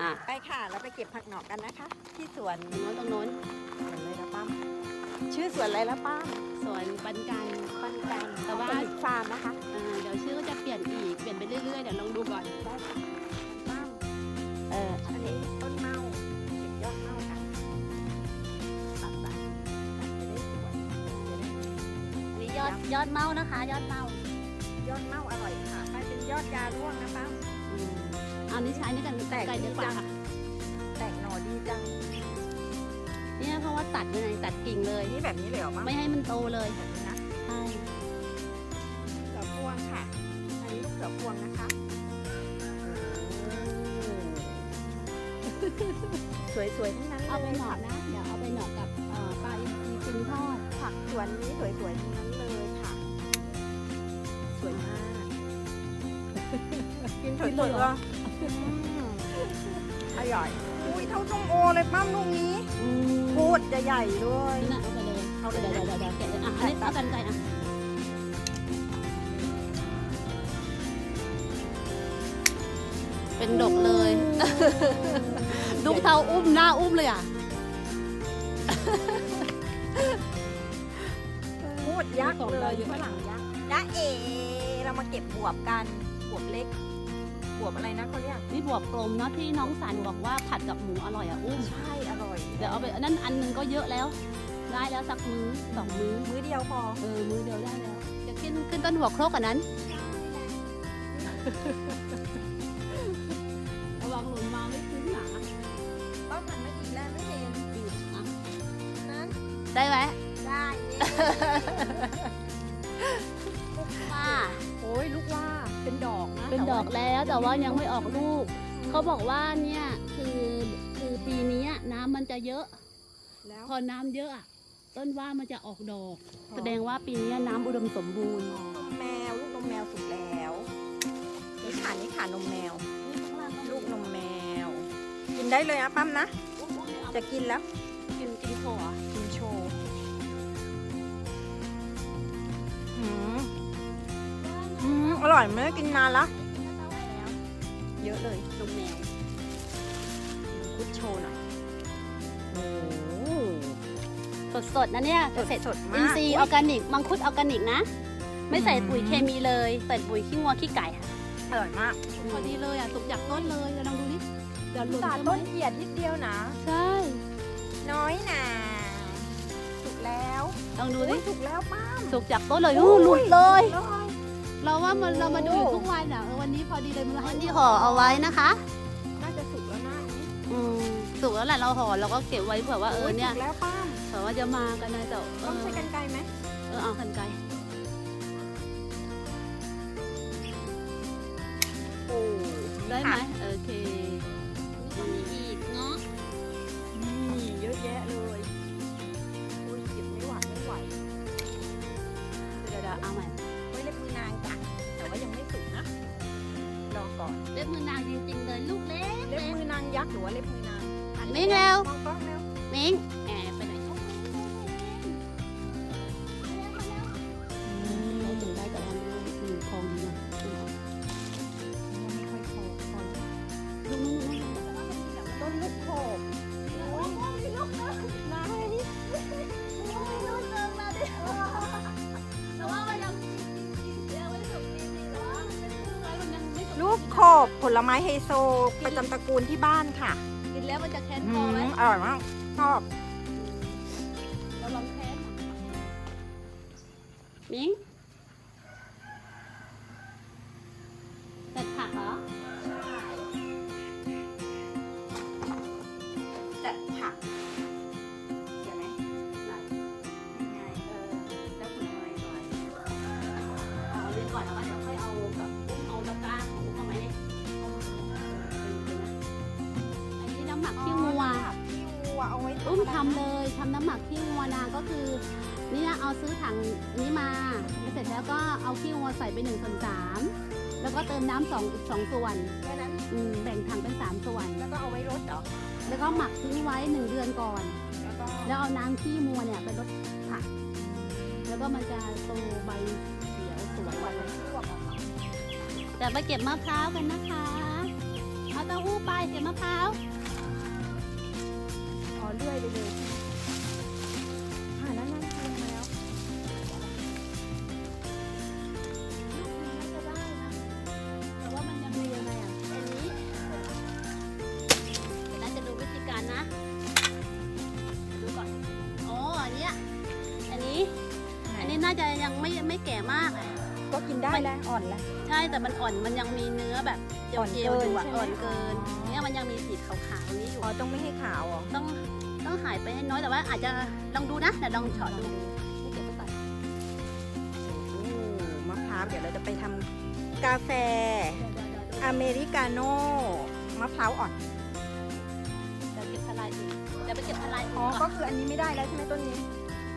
อะไปค่ะ เราไปเก็บผักหนอกกันนะคะ ที่สวนตรงโน้นตรงโน้นสวนอะไรละป้ามชื่อสวนอะไรละป้ามสวนปันกันปันกันแต่ว่าออร์แกนิกฟาร์มนะคะเออเดี๋ยวชื่อก็จะเปลี่ยนอีกเปลี่ยนไปเรื่อยๆเดี๋ยวลองดูก่อนได้ค่ะป้ามเอ่ออันนี้ต้นเมาเก็บยอดเมาค่ะตัดตัดตัดจะได้สวยจะได้อันนี้ยอดยอดเมานะคะ ยอดเมา ดยาร่วงนะป้ามอืมเอานี้ใช้ในกันแตกไกลดีกว่าค่ะแตกหน่อดีจัง เนี่ยเพราะว่าตัดยังไงตัดกิ่งเลย นี่แบบนี้เลยเหรอป้ามไม่ให้มันโตเลยแบบนี้นะใช่เสือพวงค่ะ อันนี้ลูกเสือพวงนะคะ สวยๆทั้งนั้นเอาไปเลยหนอค่ะกนะ เดี๋ยวเอาไปหนอกกับเอ่อปลาอินทรีย์ปรุงทอดผักสวนนี้สวยๆทั้งนั้น กินสดๆก็อร่อยอุ้ยเท่าส้มโอเลยปั้มลูกนี้อืมพูดจะใหญ่ด้วย น่ะเอาไปเลยเอาเดี๋ยวเลย เดี๋ยวเดี๋ยวเดี๋ยวแกะเลยอะอันนี้เอากันไกลอะเป็นดกเลยลูเท่าอุ้มหน้าอุ้มเลยอะ พูดยักษ์เลยฝรั่งยักษ์จ้าเอ เรามาเก็บบวบกัน บวบเล็ก บวบอะไรนะเขาเรียกนี่บวบกลมเนาะที่น้องสันบอกว่าผัดกับหมูอร่อยอะอุ้มใช่อร่อย เดี๋ยวเอาไปอันนั้นอันหนึงก็เยอะแล้ว ได้แล้วสักมื้อสองมื้อมื้อเดียวพอเออมื้อเดียวได้แล้วจะขึ้นขึ้นต้นหัวโครกอันนั้นระวังหล่นมาไม่ขึ้นหนาป้ามันไม่อีกแล้วไม่เห็นอะนั้นได้ไหมได้เนี่ยว่าโอ้ยลูกว่า เป็นดอกนะเป็นดอกแล้วแต่ว่ายังไม่ออกลูก เขาบอกว่าเนี่ยคือคือปีนี้น้ำมันจะเยอะแล้วพอน้ำเยอะอะต้นว่ามันจะออกดอก แสดงว่าปีนี้น้ำอุดมสมบูรณ์นมแมวลูกนมแมวสุกแล้วนี่ขานี่ขานมแมว ลูกนมแมว กินได้เลยนะปั้มนะ จะกินแล้ว กินกินโค อร่อยไม่ได้กินนานละเยอะเลยนมแมวคุดโชว์หน่อยโอ้โหสดๆนะเนี่ยเกษตรสดอิมานกทรีย์ออร์แกนิก มังคุดออร์แกนิกนะ ไม่ใส่ปุ๋ยเคมีเลยใส่ปุ๋ยขี้งัวขี้ไก่ค่ะ อร่อยมากพอดีเลยอะสุกจากต้นเลยเดี๋ยวลองดูนี่เดี๋ยวหล่นตาใช่ไหมต้นเกียดนิดเดียวนะ ใช่ น้อยหนาสุกแล้วลองดูอุ้ดิยสุกแล้วป้ามสุกจากต้นเลยอู้หลุดเลย เลยเราว่ามันเรามาดูอยู่ทุกวันอะเออวันนี้พอดีเลยมาให้ที่ห่อเอาไว้นะคะน่าจะสุกแล้วนะอันนี้อืมสุกแล้วแหละเราห่อเราก็เก็บไว้เผื่อว่าเออเนี่ยสุกแล้วป้ามเผื่อว่าจะมากันนะแต่เอต้องอใช้กันไกรไหมเออเอากันไกลโอ้ได้ไหมโอเคมีอีกเนาะนี่เยอะแยะเลยอุ้ยเก็บไม่ไหวไม่ไหว เดี๋ยวเดี๋ยวเอาใหม่ไว้เล็บมื ล็บมือนางจริงๆเลยลูกเล็กเล็บมือนางยักษ์หรือว่าเล็บมือนางหันมิ้งเร็ว มองกล้องเร็วมิง ลไม้ไฮโซประจำตระกูลที่บ้านค่ะกินแล้วมันจะแค้นอืคอไหมมอร่อยมากชอบเราลองแค้นมิงแต่ผักเหรอจัดผัก ทำเลยทำน้ำหมักขี้งัวนาก็คือนี่นะเอาซื้อถังนี้มาแล้วเสร็จแล้วก็เอาขี้งัวใส่ไปหนึ่งส่วนสามแล้วก็เติมน้ำสองอีกสองส่วนแค่นั้นอืมแบ่งถังเป็นสามส่วน แล้วก็เอาไว้รดเหรอแล้วก็หมักทิ้งไว้หนึ่งเดือนก่อน แล้วก็แล้วเอาน้ำขี้มัวเนี่ยไปรดผักแล้วก็มันจะโตใบเขียวสวยหวานลวกอะแต่ไปเก็บมะพร้าวกันนะคะเอาเต้าหู้ไปเก็บมะพร้าว รื่อยไปเลยผ่านนั้นนั่งกินมาแล้วน่าจะได้นะแต่ว่ามันยังมียังไงอะอันนี้เดี๋ยวเราจะดูวิธีการนะ ดูก่อน อ๋ออันนี้อันนี้ อันนี้น่าจะยังไม่ไม่แก่มาก ก็กินได้แล้วอ่อนแล้ว ใช่แต่มันอ่อนมันยังมีเนื้อแบบเจียวๆอยู่อะอ่อนเกิน เนี่ยมันยังมีสีขาวๆนี้อยู่ อ๋อ ต้องไม่ให้ขาวอ๋อต้อง ต้องหายไปให้น้อยแต่ว่าอาจจะลองดูนะเดี๋ยวลองเฉาะดูไม่เก็บไปก่อนโอ้มะพร้าวเดี๋ยวเราจะไปทำกาแฟเดี๋ยวๆๆอเมริกาโน่มะพร้าวอ่อนเดี๋ยวเก็บทลายอีกเดี๋ยวไปเก็บทลายอีกอ๋อก่ก็อนคืออันนี้ไม่ได้แล้วใช่ไหมต้นนี้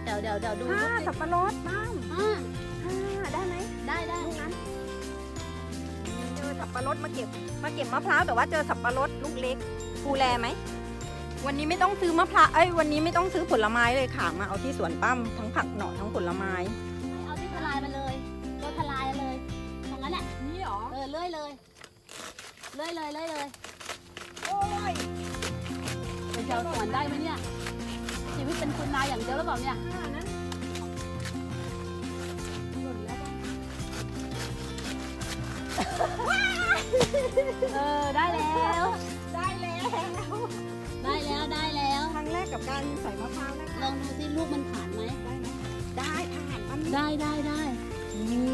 เดี๋ยวเดี๋ยวเดี๋ยวดูอ่าลูกสับปะรดบ้างอ่าอ่าได้ไหมได้ได้ลูกนั้นเจอสับปะรดมาเก็บมาเก็บมะพร้าวแต่ว่าเจอสับปะรดลูกเล็กภูแลไหม วันนี้ไม่ต้องซื้อมะพร้าวเอ้ยวันนี้ไม่ต้องซื้อผลไม้เลยค่ะ มาเอาที่สวนปั้มทั้งผักหน่อทั้งผลไม้ เอาที่ทลายมาเลยก็ทลายเลยตรงนั้นแหละนี่หรอเออเลื่อยเลยเลื่อยเลยเลื่อยเลยโอ้ยไปเจ้าสวนได้ไหมเนี่ยชีวิตเป็นคุณนายอย่างเดียวหรือเปล่าเนี่ยอ่านั้นหล่นแล้วเออได้แล้ว กกับการใส่มะพร้าวนะคะลองดูสิลูกมันผ่านไหม ได้ไหมได้ผ่านปั้มได้ได้ได้นี่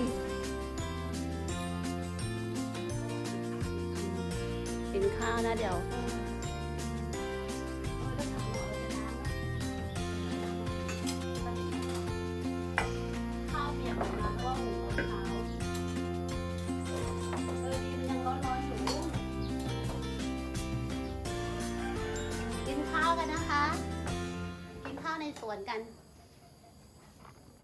กินข้าวนะเดี๋ยวข้ สวนกัน